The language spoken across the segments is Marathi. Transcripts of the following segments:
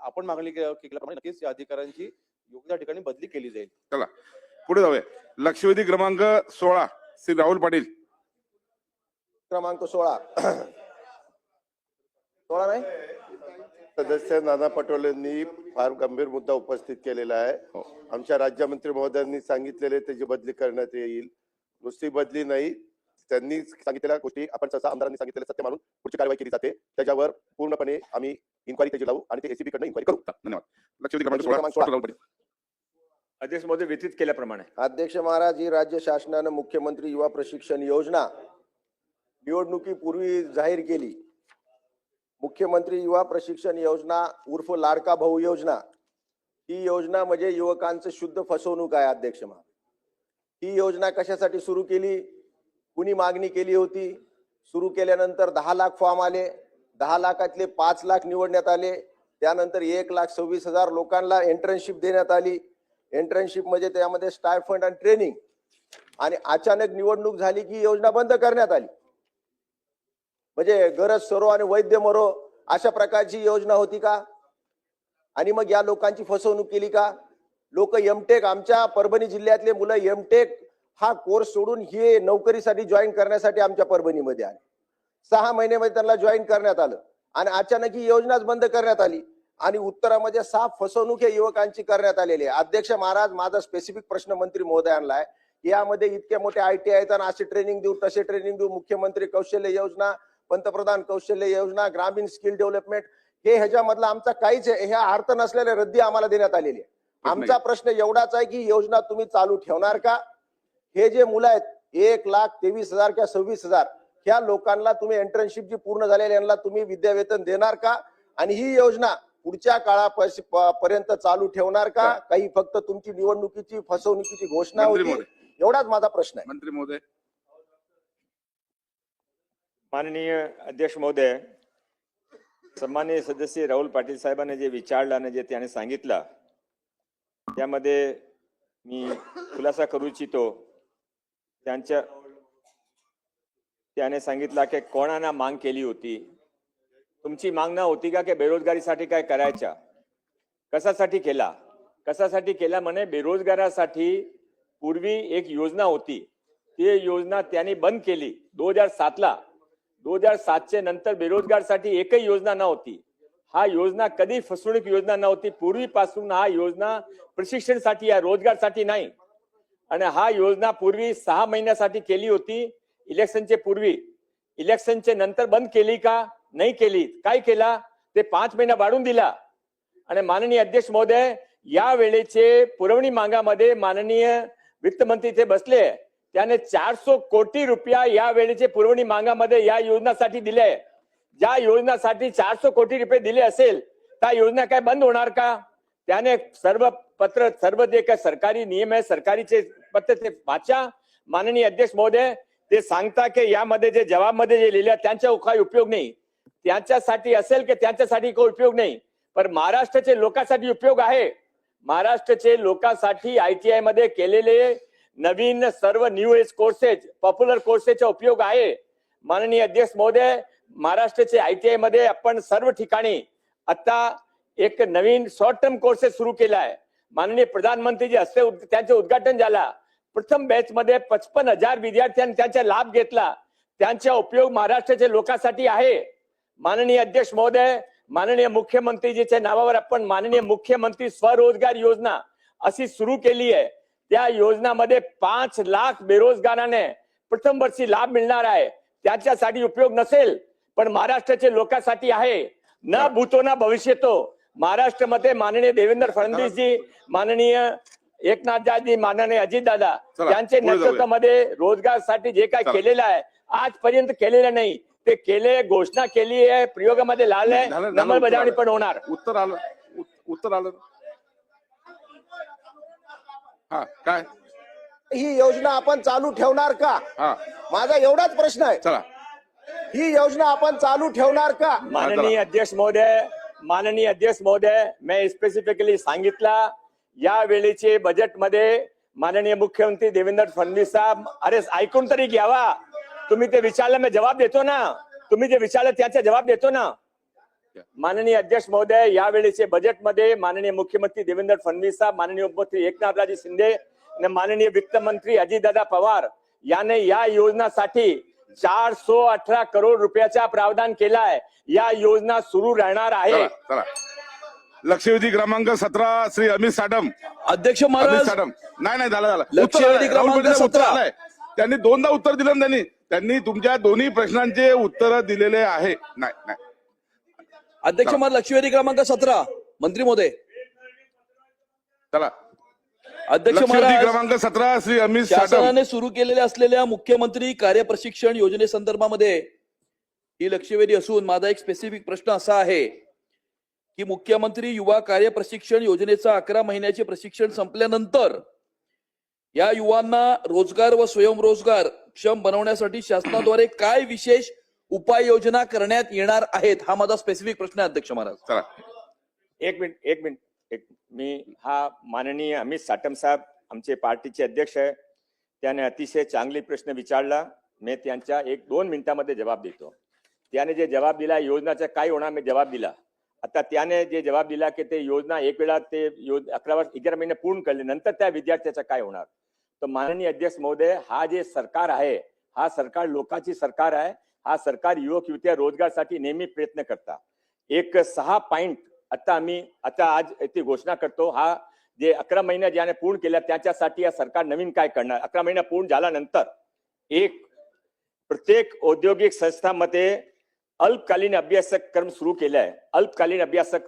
आपण मागणी के- केल्याप्रमाणे नक्कीच या अधिकाऱ्यांची योग्य त्या ठिकाणी बदली केली जाईल. पुढे जाऊया. लक्षवेधी क्रमांक सोळा श्री राहुल पाटील. क्रमांक सोळा. सोळा नाही? सदस्य नाना पटोलेंनी फार गंभीर मुद्दा उपस्थित केलेला आहे. हो. आमच्या राज्यमंत्री महोदयांनी सांगितलेले त्याची बदली करण्यात येईल. नुसती बदली नाही त्यांनी सांगितलेल्या गोष्टी आपण सहसा आमदारांनी सांगितलेलं सत्य मानून पुढची कारवाई केली जाते. त्याच्यावर पूर्णपणे आम्ही इन्क्वायरी त्याची लावू आणि ते एसीपी कडनं इन्क्वायरी करू. धन्यवाद. अध्यक्ष महोदय व्यतीत केल्याप्रमाणे. अध्यक्ष महाराज ही राज्य शासनानं मुख्यमंत्री युवा प्रशिक्षण योजना निवडणुकीपूर्वी जाहीर केली. मुख्यमंत्री युवा प्रशिक्षण योजना उर्फ लाडका भाऊ योजना. ही योजना म्हणजे युवकांचं शुद्ध फसवणूक आहे अध्यक्ष महाराज. ही योजना कशासाठी सुरू केली? कुणी मागणी केली होती? सुरू केल्यानंतर दहा लाख फॉर्म आले. दहा लाखातले पाच लाख निवडण्यात आले. त्यानंतर एक लाख सव्वीस हजार लोकांना एंट्रनशिप देण्यात आली. एंट्रनशिप म्हणजे त्यामध्ये स्टायफंड आणि ट्रेनिंग आणि अचानक निवडणूक झाली की योजना बंद करण्यात आली. म्हणजे गरज सरो आणि वैद्य मरो अशा प्रकारची योजना होती का? आणि मग या लोकांची फसवणूक केली का? लोक एमटेक आमच्या परभणी जिल्ह्यातले मुलं एमटेक हा कोर्स सोडून हे नोकरीसाठी जॉईन करण्यासाठी आमच्या परभणीमध्ये आले. सहा महिन्यामध्ये त्यांना जॉईन करण्यात आलं आणि अचानक ही योजनाच बंद करण्यात आली आणि उत्तरामध्ये साफ फसवणूक या युवकांची करण्यात आलेली आहे. अध्यक्ष महाराज माझा स्पेसिफिक प्रश्न मंत्री महोदयांना आहे. यामध्ये इतके मोठे आय टी आहेत असे ट्रेनिंग देऊ तसे ट्रेनिंग देऊ मुख्यमंत्री कौशल्य योजना पंतप्रधान कौशल्य योजना ग्रामीण स्किल डेव्हलपमेंट हे ह्याच्यामधला आमचा काहीच आहे ह्या अर्थ नसलेल्या रद्दी आम्हाला देण्यात आलेली आहे. आमचा प्रश्न एवढाच आहे की योजना तुम्ही चालू ठेवणार का? हे जे मुलं आहेत एक लाख तेवीस हजार किंवा सव्वीस हजार ह्या लोकांना तुम्ही एंट्रन्शिप जी पूर्ण झालेली यांना तुम्ही विद्यावेतन देणार का? आणि ही योजना पुढच्या काळापर्यंत चालू ठेवणार का? काही फक्त तुमची निवडणुकीची फसवणुकीची घोषणा होती. एवढाच माझा प्रश्न आहे. मंत्री महोदय माननीय अध्यक्ष महोदय सन्माननीय सदस्य राहुल पाटील साहेबांनी जे विचारलं आणि जे त्याने सांगितलं त्यामध्ये मी खुलासा करू इच्छितो. त्यांच्या त्याने सांगितलं की कोणाना मांग केली होती? तुमची मागणं होती का की बेरोजगारीसाठी काय करायच्या? कशासाठी केला? कशासाठी केला म्हणे? बेरोजगारासाठी पूर्वी एक योजना होती. ती योजना त्यांनी बंद केली. दोन हजार सातला. दोन हजार सातच्या नंतर बेरोजगारसाठी एकही योजना नव्हती. हा योजना कधी फसवणूक योजना नव्हती. पूर्वीपासून हा योजना प्रशिक्षणसाठी आहे रोजगारसाठी नाही. आणि हा योजना पूर्वी सहा महिन्यासाठी केली होती. इलेक्शनचे पूर्वी. इलेक्शनचे नंतर बंद केली का? नाही केली. काय केला? ते पाच महिना वाढून दिला. आणि माननीय अध्यक्ष महोदय या वेळेचे पुरवणी मागामध्ये माननीय वित्तमंत्री ते बसले. त्याने चारशे कोटी रुपया या वेळेचे पुरवणी मागामध्ये या योजनासाठी दिले. ज्या योजनासाठी चारशे कोटी रुपये दिले असेल त्या योजना काय बंद होणार का? त्याने सर्व पत्र सर्व जे काय सरकारी नियम आहे सरकारीचे पत्र ते वाचा माननीय अध्यक्ष महोदय ते सांगता की यामध्ये जे जबाबमध्ये जे लिहिले आहे, त्यांचा काही उपयोग नाही. त्यांच्यासाठी असेल की त्यांच्यासाठी काही उपयोग नाही. पण महाराष्ट्राचे लोकांसाठी उपयोग आहे. महाराष्ट्राचे लोकांसाठी आय टी आयमध्ये केलेले नवीन सर्व न्यू एज कोर्सेस पॉप्युलर कोर्सेसचा उपयोग आहे. माननीय अध्यक्ष महोदय महाराष्ट्राचे आय टी आयमध्ये आपण सर्व ठिकाणी आता एक नवीन शॉर्ट टर्म कोर्सेस सुरू केला आहे माननीय प्रधानमंत्रीजी हस्ते उद- त्यांचे उद्घाटन झाला. प्रथम बॅच मध्ये पचपन हजार विद्यार्थ्यांनी त्यांचा लाभ घेतला. त्यांचा उपयोग महाराष्ट्राच्या लोकांसाठी आहे. माननीय अध्यक्ष महोदय माननीय मुख्यमंत्रीजीच्या नावावर आपण माननीय मुख्यमंत्री स्वरोजगार योजना अशी सुरू केली आहे. त्या योजनामध्ये पाच लाख बेरोजगाराने प्रथम वर्षी लाभ मिळणार आहे. त्याच्यासाठी उपयोग नसेल पण महाराष्ट्राच्या लोकांसाठी आहे. न भूतो ना भविष्यतो. महाराष्ट्रामध्ये माननीय देवेंद्र फडणवीसजी माननीय एकनाथजी माननीय अजितदादा चला, त्यांच्या पुढे जाऊया. नेतृत्वामध्ये रोजगारसाठी जे काय. केलेलं आहे आजपर्यंत केलेलं नाही. ते केले घोषणा केली आहे प्रयोगामध्ये झालं- झालं अंमलबजावणी उत्तर पण होणार. उत्तर आलं उत- उत्तर आलं. हा काय? ही योजना आपण चालू ठेवणार का? हा. माझा एवढाच प्रश्न आहे. चला. ही योजना आपण चालू ठेवणार का? माननीय अध्यक्ष महोदय माननीय अध्यक्ष महोदय मैं स्पेसिफिकली सांगितलं या वेळेचे बजेटमध्ये माननीय मुख्यमंत्री देवेंद्र फडणवीस साहेब अरे ऐकून तरी घ्यावा. तुम्ही ते विचारलं मी जवाब देतो ना. तुम्ही जे विचारलं त्याचा जवाब देतो ना. माननीय अध्यक्ष महोदय यावेळेचे बजेटमध्ये माननीय मुख्यमंत्री देवेंद्र फडणवीस साहेब माननीय उपमुख्यमंत्री एकनाथराजे शिंदे आणि माननीय वित्त मंत्री अजितदादा पवार याने या योजनासाठी चार सो अठरा करोड रुपयाचा प्रावधान केलाय. या योजना सुरू राहणार आहे. चला चला. लक्षवेधी क्रमांक सतरा श्री अमित साडम अध्यक्ष अमित महाराज. साडम नाही नाही झालं झालं. लक्षवेधी. क्रमांक पाटील उत्तर 17. आलंय. त्यांनी दोनदा उत्तर दिलं ना त्यांनी. त्यांनी तुमच्या दोन्ही प्रश्नांचे उत्तर दिलेले आहे. नाही नाही. अध्यक्ष महाराज लक्षवेधी क्रमांक सतरा. मंत्री महोदय. चला. अध्यक्ष महाराज क्रमांक सतरा श्री अमित शासनाने सुरू केलेल्या असलेल्या मुख्यमंत्री कार्यप्रशिक्षण योजनेसंदर्भामध्ये ही लक्षवेधी असून माझा एक स्पेसिफिक प्रश्न असा आहे की मुख्यमंत्री युवा कार्यप्रशिक्षण योजनेचा अकरा महिन्याचे प्रशिक्षण संपल्यानंतर या युवांना रोजगार व स्वयंरोजगार क्षम बनवण्यासाठी शासनाद्वारे काय विशेष उपाययोजना करण्यात येणार आहेत? हा माझा स्पेसिफिक प्रश्न आहे अध्यक्ष महाराज. चला. एक मिनिट एक मिनिट. एक मी हा माननीय अमित साटम साहेब आमचे पार्टीचे अध्यक्ष आहे. त्याने अतिशय चांगले प्रश्न विचारला. मी त्यांच्या एक दोन मिनिटामध्ये जबाब देतो. त्याने जे जबाब दिला योजनाचा काय होणार मी जबाब दिला. आता त्याने जे जबाब दिला की ते योजना एक वेळा ते योज अकरा वर्ष अकरा महिने पूर्ण करले. नंतर त्या विद्यार्थ्याचा काय होणार? तर माननीय अध्यक्ष महोदय हा जे सरकार आहे हा सरकार लोकांची सरकार आहे. हा सरकार युवक युवत्या रोजगारसाठी नेहमी प्रयत्न करता एक सहा पॉईंट आता आम्ही आता आज ती घोषणा करतो हा जे अकरा महिन्या ज्याने पूर्ण केल्या त्याच्यासाठी या सरकार नवीन काय करणार? अकरा महिना पूर्ण झाल्यानंतर एक प्रत्येक औद्योगिक संस्थांमध्ये अल्पकालीन अभ्यासक क्रम सुरू केला आहे. अल्पकालीन अभ्यासक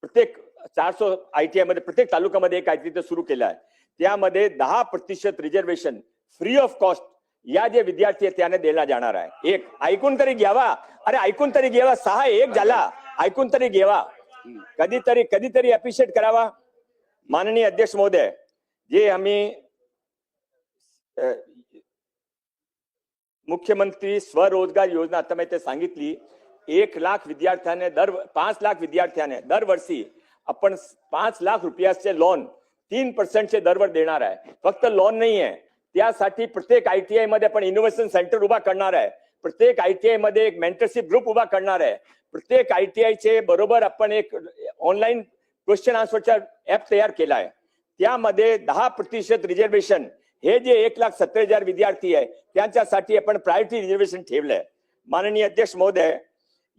प्रत्येक चारसो आय टी आयमध्ये प्रत्येक तालुक्यामध्ये एक आय टी सुरू केला आहे. त्यामध्ये दहा प्रतिशत रिझर्वेशन फ्री ऑफ कॉस्ट या जे विद्यार्थी आहेत त्याने दिला जाणार आहे. एक ऐकून तरी घ्यावा. अरे ऐकून तरी घ्यावा. सहा एक झाला. ऐकून तरी घ्यावा. कधीतरी कधीतरी अप्रिशिएट करावा. माननीय अध्यक्ष महोदय जे आम्ही मुख्यमंत्री स्वरोजगार योजना आता मी ते सांगितली एक लाख विद्यार्थ्याने दर पाच लाख विद्यार्थ्याने दरवर्षी आपण पाच लाख रुपयाचे लोन तीन पर्सेंटचे दरवर देणार आहे. फक्त लोन नाही आहे त्यासाठी प्रत्येक आयटीआयमध्ये आपण इनोव्हेशन सेंटर उभा करणार आहे. प्रत्येक आयटीआयमध्ये एक मेंटरशिप ग्रुप उभा करणार आहे. प्रत्येक आय टी आयचे बरोबर आपण एक ऑनलाईन क्वेश्चन आन्सरचा ऍप तयार केला आहे. त्यामध्ये दहा प्रतिशत रिझर्वेशन हे जे एक लाख सत्तर हजार विद्यार्थी आहे त्यांच्यासाठी आपण प्रायोरिटी रिझर्वेशन ठेवलंय. माननीय अध्यक्ष महोदय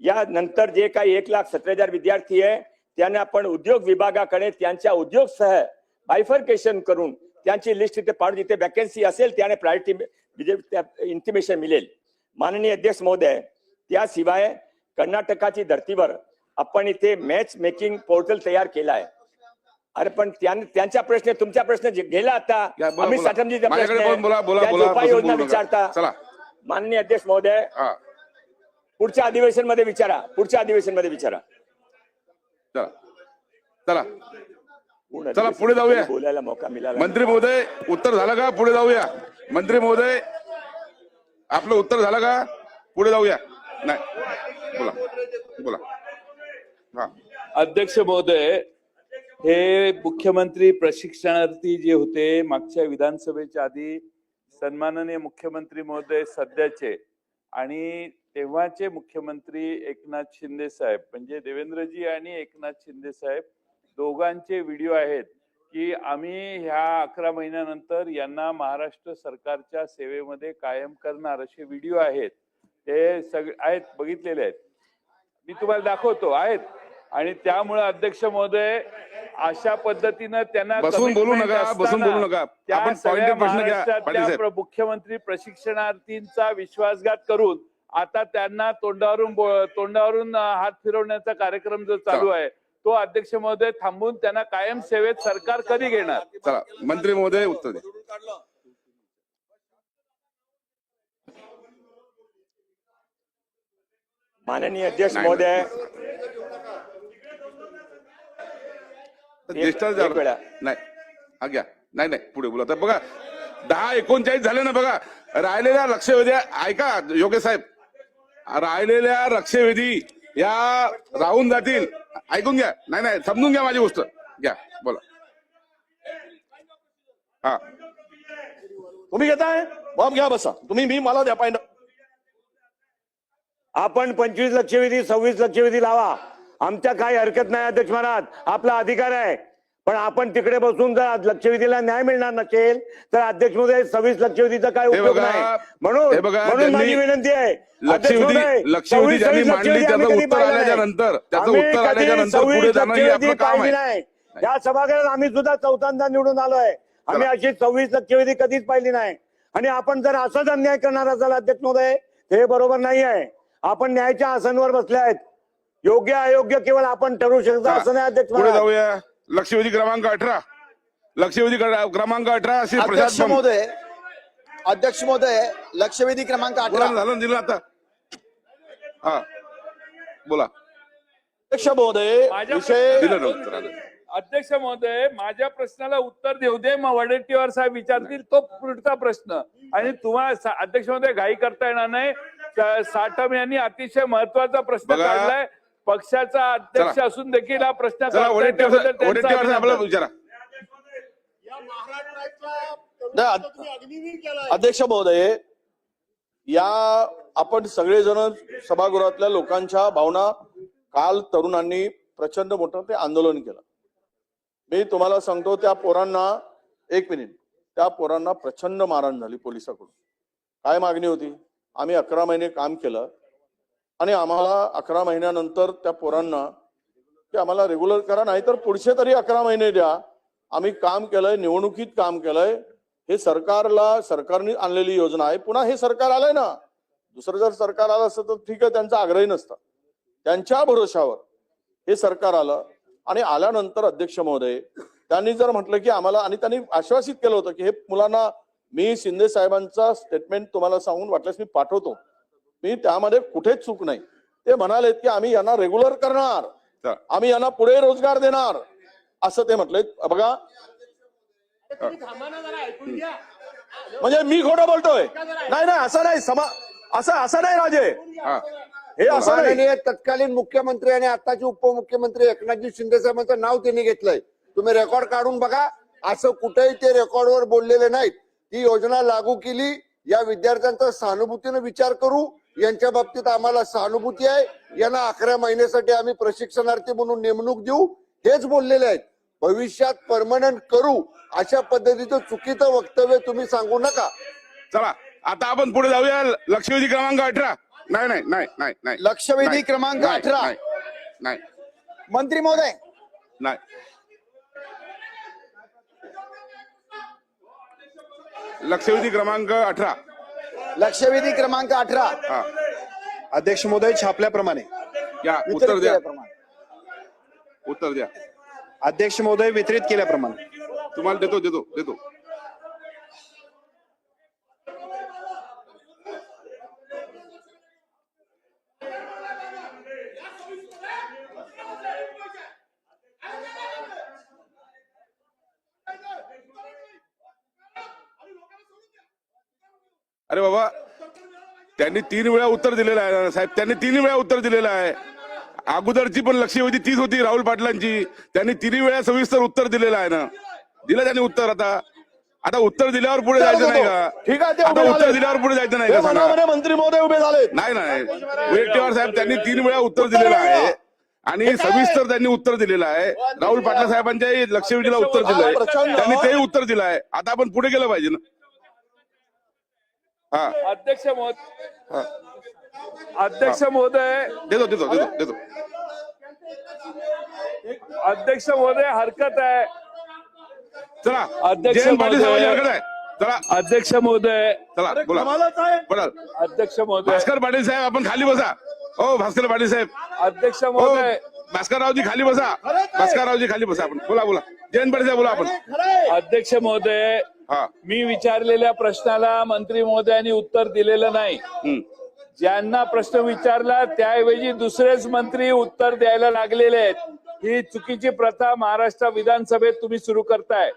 या नंतर जे काही एक लाख सत्तर हजार विद्यार्थी आहे त्यांना आपण उद्योग विभागाकडे त्यांच्या उद्योग सह बायफर्केशन करून त्यांची लिस्ट तिथे पाडून जिथे वॅकन्सी असेल त्याने प्रायोरिटी इंटिमेशन मिळेल. माननीय अध्यक्ष महोदय त्याशिवाय कर्नाटकाची धर्तीवर आपण इथे मॅच मेकिंग पोर्टल तयार केला आहे अरे पण त्यां- त्यांचा प्रश्न तुमचा प्रश्न गेला आता. अमित. साठमजीचा प्रश्न बोला, उपाययोजना. विचारता. चला. माननीय अध्यक्ष महोदय पुढच्या अधिवेशनमध्ये विचारा. पुढच्या अधिवेशनमध्ये विचारा. चला. चला. पुढे जाऊया. बोलायला मौका मिळाला. मंत्री महोदय उत्तर झालं का? पुढे जाऊया. मंत्री महोदय आपलं उत्तर झालं का? पुढे जाऊया. नाही. बोला. बोला. हा. अध्यक्ष महोदय हे मुख्यमंत्री प्रशिक्षणार्थी जे होते मागच्या विधानसभेच्या आधी सन्माननीय मुख्यमंत्री महोदय सध्याचे आणि तेव्हाचे मुख्यमंत्री एकनाथ शिंदे साहेब म्हणजे देवेंद्रजी आणि एकनाथ शिंदे साहेब दोघांचे व्हिडिओ आहेत की आम्ही ह्या अकरा महिन्यानंतर यांना महाराष्ट्र सरकारच्या सेवेमध्ये कायम करणार असे व्हिडिओ आहेत. ते सगळे आहेत बघितलेले आहेत. मी तुम्हाला दाखवतो आहेत. आणि त्यामुळे अध्यक्ष महोदय अशा पद्धतीनं त्यांना बसून बोलू नका, बसून बोलू नका. आपण प्रश्न मुख्यमंत्री प्रशिक्षणार्थींचा विश्वासघात करून आता त्यांना तोंडावरून तोंडावरून हात फिरवण्याचा कार्यक्रम जो चालू आहे तो अध्यक्ष महोदय थांबून त्यांना कायम सेवेत सरकार कधी घेणार? चला मंत्री महोदय उत्तर माननीय अध्यक्ष महोदय नाही. घ्या. नाही नाही पुढे बोला. तर बघा दहा एकोणचाळीस झाले ना बघा राहिलेल्या लक्षवेधी ऐका योगेश साहेब. राहिलेल्या लक्षवेधी या राहून जातील. ऐकून घ्या. नाही नाही समजून घ्या माझी गोष्ट. घ्या बोला. हा. तुम्ही घेताय? मग घ्या बसा. तुम्ही मी मला द्या पाहिजे आपण पंचवीस लक्षवेधी सव्वीस लक्षवेधी लावा. आमच्या काही हरकत नाही अध्यक्ष महाराज. आपला अधिकार आहे. पण आपण तिकडे बसून जर लक्षवेधीला न्याय मिळणार नसेल तर अध्यक्ष महोदय सव्वीस लक्षवेधीचा काय उपयोग नाही. म्हणून म्हणून माझी विनंती आहे अध्यक्ष लक्षवेधी महोदय, लक्षवेधी 26 ज्यांनी मांडली लक्षवेधी त्याचं आम्ही कधी उत्तर पाहिलं आल्याच्या नाही. नंतर त्याचं आम्ही उत्तर कधी आल्याच्यानंतर पुढे 26 जाणं हे आपलं लक्षवेधी काम पाहिली आहे. नाही. या सभागृहात आम्ही सुद्धा चौथ्यांदा निवडून आलोय. आम्ही अशी सव्वीस लक्षवेधी कधीच पाहिली नाही. आणि आपण जर असंच अन्याय करणार असाल अध्यक्ष महोदय हे बरोबर नाही आहे आपण न्यायाच्या आसनवर बसले आहेत. योग्य अयोग्य केवळ आपण ठरवू शकतो असं नाही अध्यक्ष पुढे महाराज. जाऊया. लक्षवेधी क्रमांक अठरा. लक्षवेधी क्र- क्रमांक अठरा श्री अध्यक्ष प्रसाद. महोदय अध्यक्ष महोदय लक्षवेधी क्रमांक बोला अठरा. ना, झालं ना, दिलं आता? हा. बोला. अध्यक्ष महोदय माझ्या विषय दिलं ना उत्तर आलं. अध्यक्ष महोदय माझ्या प्रश्नाला उत्तर देऊ दे मग वडेट्टीवार साहेब विचारतील तो पुढचा प्रश्न. आणि तुम्हाला सा- अध्यक्ष महोदय घाई करता येणार नाही. साठम यांनी अतिशय महत्त्वाचा प्रश्न बघा. काढलाय पक्षाचा अध्यक्ष चला. असून देखील हा प्रश्न चला काढताय वडेट्टीवार त्याबद्दल साहेब- त्यांचं वडेट्टीवार साहेबाला अभिनंदन. विचारा अध्यक्ष महोदय या आपण सगळेजण सभागृहातल्या लोकांच्या भावना काल तरुणांनी प्रचंड मोठं ते आंदोलन केलं मी तुम्हाला सांगतो त्या पोरांना एक मिनिट त्या पोरांना प्रचंड मारहाण झाली पोलिसाकडून काय मागणी होती आम्ही अकरा महिने काम केलं. आणि आम्हाला अकरा महिन्यानंतर त्या पोरांना की आम्हाला रेग्युलर करा नाही तर पुढचे तरी अकरा महिने द्या. आम्ही काम केलंय निवडणुकीत काम केलंय. हे सरकारला सरकारने आणलेली योजना आहे. पुन्हा हे सरकार आलंय ना. दुसरं जर सरकार आलं असतं तर ठीक आहे त्यांचा आग्रही नसता. त्यांच्या भरोशावर हे सरकार आलं. आणि आल्यानंतर अध्यक्ष महोदय त्यांनी जर म्हटलं की आम्हाला आणि त्यांनी आश्वासित केलं होतं की हे मुलांना मी शिंदे साहेबांचा स्टेटमेंट तुम्हाला सांगून वाटल्यास मी पाठवतो. मी त्यामध्ये कुठेच चूक नाही. ते म्हणालेत की आम्ही यांना रेग्युलर करणार. आम्ही यांना पुढे रोजगार देणार. असं ते म्हटले बघा. म्हणजे मी खोटं बोलतोय. नाही नाही असं नाही. समा असं असं नाही राजे. हा. असं तत्कालीन मुख्यमंत्री आणि आताचे उपमुख्यमंत्री एकनाथजी शिंदे साहेबांचं नाव त्यांनी घेतलंय. तुम्ही रेकॉर्ड काढून बघा. असं कुठेही ते रेकॉर्डवर बोललेले नाहीत. ती योजना लागू केली या विद्यार्थ्यांचा सहानुभूतीने विचार करू यांच्या बाबतीत आम्हाला सहानुभूती आहे. यांना अकरा महिन्यासाठी आम्ही प्रशिक्षणार्थी म्हणून नेमणूक देऊ. हेच बोललेले आहेत. भविष्यात परमनंट करू अशा पद्धतीचं चुकीचं वक्तव्य तुम्ही सांगू नका. चला आता आपण पुढे जाऊया. लक्षवेधी क्रमांक अठरा. नाही नाही नाही नाही नाही. लक्षवेधी क्रमांक अठरा. नाही, नाही. मंत्री महोदय. नाही. लक्षवेधी क्रमांक अठरा. लक्षवेधी क्रमांक अठरा. हा. अध्यक्ष महोदय छापल्याप्रमाणे. या उत्तर वितरित द्या. केल्याप्रमाणे. उत्तर द्या. अध्यक्ष महोदय वितरित केल्याप्रमाणे. तुम्हाला देतो देतो देतो. अरे बाबा त्यांनी तीन वेळा उत्तर दिलेलं आहे ना, साहेब. त्यांनी तीन वेळा उत्तर दिलेलं आहे. अगोदरची पण लक्षवेधी तीच होती राहुल पाटलांची. त्यांनी तिन्ही वेळा सविस्तर उत्तर दिलेलं आहे ना. दिलं त्यांनी उत्तर आता. आता उत्तर दिल्यावर पुढे जायचं नाही का? ठीक आहे आता उत्तर. दिल्यावर पुढे जायचं नाही का मंत्री महोदय उभे झाले. नाही नाही. वडेट्टीवार साहेब त्यांनी तीन वेळा उत्तर दिलेलं आहे. आणि सविस्तर त्यांनी उत्तर दिलेलं आहे. राहुल पाटला साहेबांच्या लक्षवेधीला उत्तर दिलंय. त्यांनी तेही उत्तर दिलं आहे आता आपण पुढे गेलं पाहिजे ना. अध्यक्ष महोदय अध्यक्ष महोदय देतो देतो देतो देतो अध्यक्ष महोदय हरकत आहे चला अध्यक्ष महोदय. चला अध्यक्ष महोदय चला बोला कमालच आहे बोला अध्यक्ष महोदय भास्कर पाटील साहेब आपण खाली बसा हो भास्कर पाटील साहेब अध्यक्ष महोदय भास्कररावजी खाली बसा भास्कररावजी खाली बसा आपण बोला बोला जयंत पाटील साहेब बोला आपण अध्यक्ष महोदय मी विचारलेल्या प्रश्नाला मंत्री महोदयांनी उत्तर दिलेलं नाही. ज्यांना प्रश्न विचारला त्याऐवजी दुसरेच मंत्री उत्तर द्यायला लागलेले आहेत. ही चुकीची प्रथा महाराष्ट्र विधानसभेत तुम्ही सुरू करताय.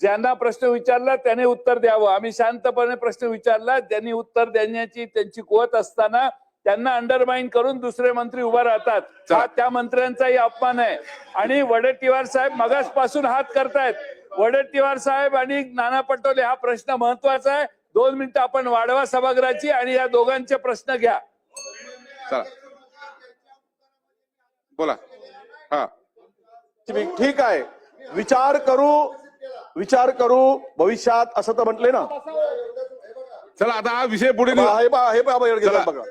ज्यांना प्रश्न विचारला त्याने उत्तर द्यावं. आम्ही शांतपणे प्रश्न विचारला त्यांनी उत्तर देण्याची त्यांची कुवत असताना त्यांना अंडरमाइन करून दुसरे मंत्री उभा राहतात. हा त्या मंत्र्यांचाही अपमान आहे. आणि वडेट्टीवार साहेब मगासपासून हात करतायत. वडेट्टीवार साहेब आणि नाना पटोले हा प्रश्न महत्त्वाचा आहे. दोन मिनिटं आपण वाढवा सभागृहाची आणि या दोघांचे प्रश्न घ्या. चला. बोला. हा. ठीक ठीक आहे. विचार करू विचार करू भविष्यात असं तर म्हटले ना. चला आता हा विषय पुढे हे बघा हे बघा.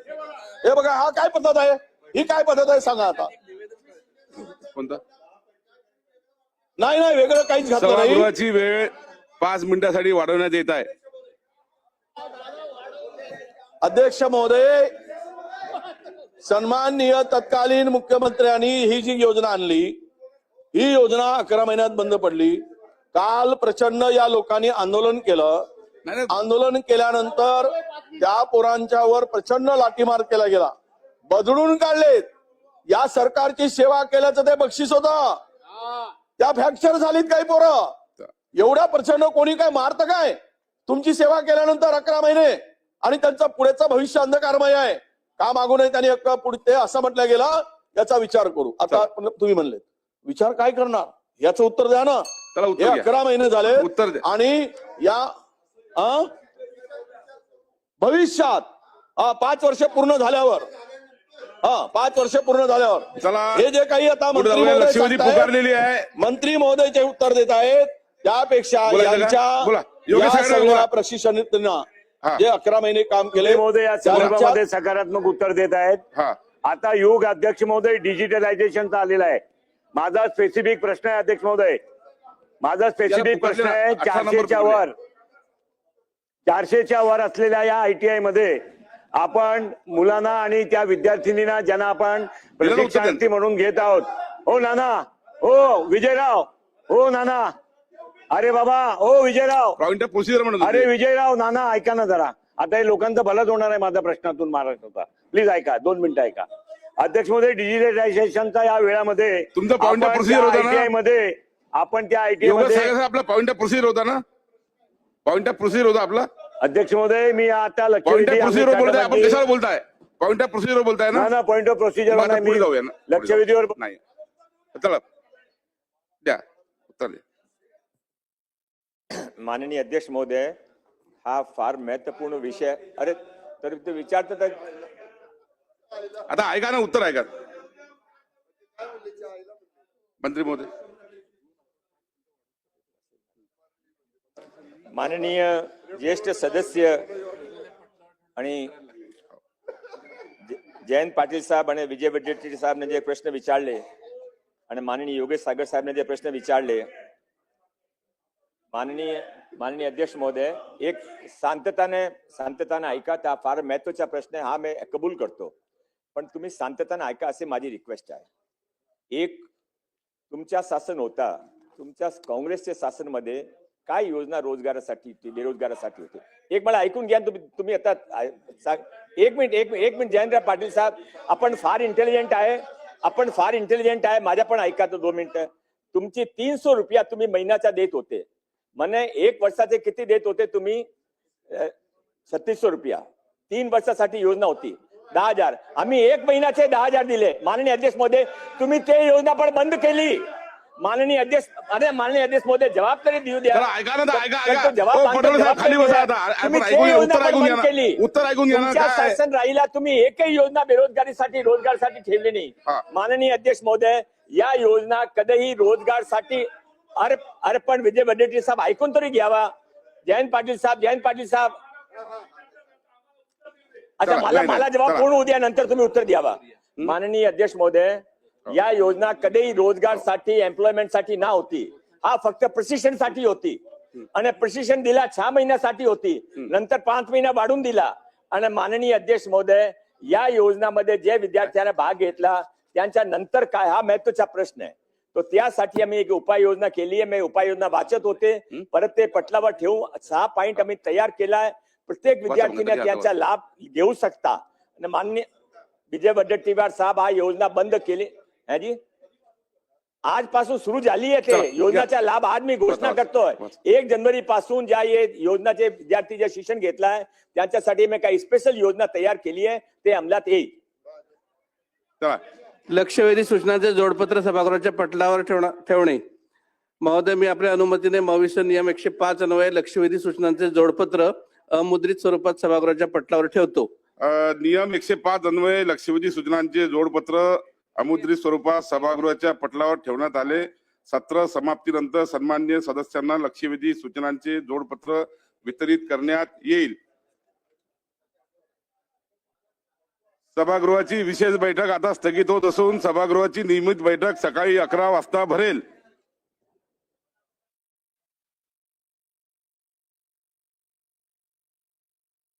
हे बघा हा काय पद्धत आहे? ही काय पद्धत आहे? सांगा आता. कोणता? नाही नाही वेगळं काहीच घातलं नाही. सभागृहाची वेळ पाच मिनिटासाठी वाढवण्यात येत आहे. अध्यक्ष महोदय सन्माननीय तत्कालीन मुख्यमंत्र्यांनी ही जी योजना आणली ही योजना अकरा महिन्यात बंद पडली. काल प्रचंड या लोकांनी आंदोलन केलं. नाही नाही, आंदोलन केल्यानंतर त्या पोरांच्यावर प्रचंड लाठीमार केला गेला. बदलून काढलेत. या सरकारची सेवा केल्याचं ते बक्षीस होत. त्या फ्रॅक्चर झालीत काही पोरं. एवढ्या प्रचंड कोणी काय मारतं काय? तुमची सेवा केल्यानंतर अकरा महिने आणि त्यांचं पुढेचं भविष्य अंधकारमय आहे. का मागू नये त्यांनी पुढे असं म्हटलं गेलं याचा विचार करू. आता तुम्ही म्हणले विचार काय करणार? याचं उत्तर द्या ना. हे घ्या. अकरा महिने झाले उत्तर द्या. आणि या? भविष्यात पाच वर्ष पूर्ण झाल्यावर हा पाच वर्ष पूर्ण झाल्यावर चला हे जे काही आता पुढे मंत्री जाऊया. महोदय लक्षवेधी सांगतायत, पुकारलेली आहे मंत्री महोदय जे उत्तर देत आहेत त्यापेक्षा? बोला. यांच्या योगेश या साहेब, सगळ्या बोला. प्रशिक्षणार्थींना हा. जे अकरा महिने काम केले महोदय या त्यांच्या- संदर्भामध्ये सकारात्मक उत्तर देत आहेत हा आता युग अध्यक्ष महोदय डिजिटलायझेशनचा आलेला आहे माझा स्पेसिफिक प्रश्न आहे अध्यक्ष महोदय माझा स्पेसिफिक प्रश्न आहे अठरा नंबर चारशेच्या पकडले. वर चारशेच्या वर असलेल्या या आयटीआयमध्ये आपण मुलांना आणि त्या विद्यार्थिनींना ज्यांना आपण प्रशिक्षणार्थी म्हणून घेत आहोत. हो नाना. हो विजयराव. हो नाना. अरे बाबा. हो विजयराव. प्रोसिजर म्हणत अरे. विजयराव नाना ऐका ना जरा. आता हे लोकांचं भलंच होणार आहे माझ्या प्रश्नातून महाराष्ट्राचा प्लीज ऐका दोन मिनिटं ऐका. अध्यक्षमध्ये डिजिटलायझेशनच्या या वेळामध्ये तुमचा होता मध्ये आपण त्या आयटीआय आपला ऑफ प्रोसिजर होता ना? ऑफ प्रोसिजर होता आपला? अध्यक्ष महोदय मी आता ऑफ प्रोसिजर बोलताय आपण कशाला बोलताय? पॉइंट ऑफ प्रोसिजर बोलताय ना? ना पॉइंट ऑफ प्रोसिजर पुढे जाऊया ना. लक्षवेधीवर. नाही. चला. द्या. माननीय अध्यक्ष महोदय हा फार महत्त्वपूर्ण विषय अरे तर ते आता ऐका ना उत्तर ऐका. मंत्री महोदय. माननीय ज्येष्ठ सदस्य आणि जयंत पाटील साहेब आणि विजय वडेट्टीवार साहेबने जे प्रश्न विचारले आणि माननीय योगेश सागर साहेबने जे प्रश्न विचारले माननीय माननीय अध्यक्ष महोदय एक शांतताने शांतताने ऐका त्या फार महत्त्वाचा प्रश्न आहे हा मी कबूल करतो. पण तुम्ही शांतताने ऐका असे माझी रिक्वेस्ट आहे. एक तुमच्या शासन होता तुमच्या काँग्रेसच्या शासनमध्ये काय योजना रोजगारासाठी होती बेरोजगारासाठी होती? एक मला ऐकून घ्या तुम्ही तुम्ही आता एक मिनिट एक मिनिट एक मिनिट जयंतराव पाटील साहेब आपण फार इंटेलिजंट आहे आपण फार इंटेलिजंट आहे माझ्या पण ऐका तर दोन मिनिटं. तुमची तीन सो रुपया तुम्ही महिन्याचा देत होते. म्हणे एक वर्षाचे किती देत होते तुम्ही? छत्तीसशे रुपया. तीन वर्षासाठी योजना होती. दहा हजार. आम्ही एक महिन्याचे दहा हजार दिले. माननीय अध्यक्षमध्ये तुम्ही ते योजना पण बंद केली. माननीय अध्यक्ष अरे माननीय अध्यक्षमध्ये जबाबदारी देऊ द्या. ऐका ना खाली बसा. आता. उत्तर ऐकून केली. उत्तर घ्या शासन राहिला तुम्ही एकही योजना बेरोजगारीसाठी रोजगारसाठी ठेवली नाही. माननीय अध्यक्ष महोदय या योजना कधीही रोजगारसाठी अरे अरे पण विजय वडेट्टीवार साहेब ऐकून तरी घ्यावा. जयंत पाटील साहेब जयंत पाटील साहेब. अच्छा मला मला जवाब. पूर्ण उद्या नंतर तुम्ही उत्तर द्यावा. माननीय अध्यक्ष महोदय या योजना कधीही रोजगारसाठी एम्प्लॉयमेंटसाठी ना होती. हा फक्त प्रशिक्षणसाठी होती. आणि प्रशिक्षण दिला सहा महिन्यासाठी होती. नंतर पाच महिना वाढून दिला. आणि माननीय अध्यक्ष महोदय या योजनामध्ये जे विद्यार्थ्यांना भाग घेतला त्यांच्या नंतर काय? हा महत्त्वाचा प्रश्न आहे. तो त्यासाठी आम्ही एक उपाययोजना केली आहे. मी उपाययोजना वाचत होते. परत ते पटलावर ठेवून सहा पॉइंट आम्ही तयार केलाय. प्रत्येक विद्यार्थीने त्याचा लाभ घेऊ शकता. आणि माननीय विजय वडेट्टीवार साहेब हा योजना बंद केली. है जी? आजपासून सुरू झाली आहे ते. योजनाचा लाभ आज मी घोषणा करतोय. एक जानेवारी पासून ज्या ये योजनाचे विद्यार्थी जे शिक्षण घेतलाय त्यांच्यासाठी मी काही स्पेशल योजना तयार केली आहे. ते अंमलात येईल. चला. लक्षवेधी सूचनांचे जोडपत्र सभागृहाच्या पटलावर ठेवणा- ठेवणे. महोदय मी आपल्या अनुमतीने मविष्य नियम एकशे पाच अन्वये लक्षवेधी सूचनांचे जोडपत्र अमुद्रित स्वरूपात सभागृहाच्या पटलावर ठेवतो. नियम एकशे पाच अन्वये लक्षवेधी सूचनांचे जोडपत्र अमुद्रित स्वरूपात सभागृहाच्या पटलावर ठेवण्यात आले. सत्र समाप्तीनंतर सन्मान्य सदस्यांना लक्षवेधी सूचनांचे जोडपत्र वितरित करण्यात येईल. सभागृहाची विशेष बैठक आता स्थगित होत असून सभागृहाची नियमित बैठक सकाळी अकरा वाजता भरेल.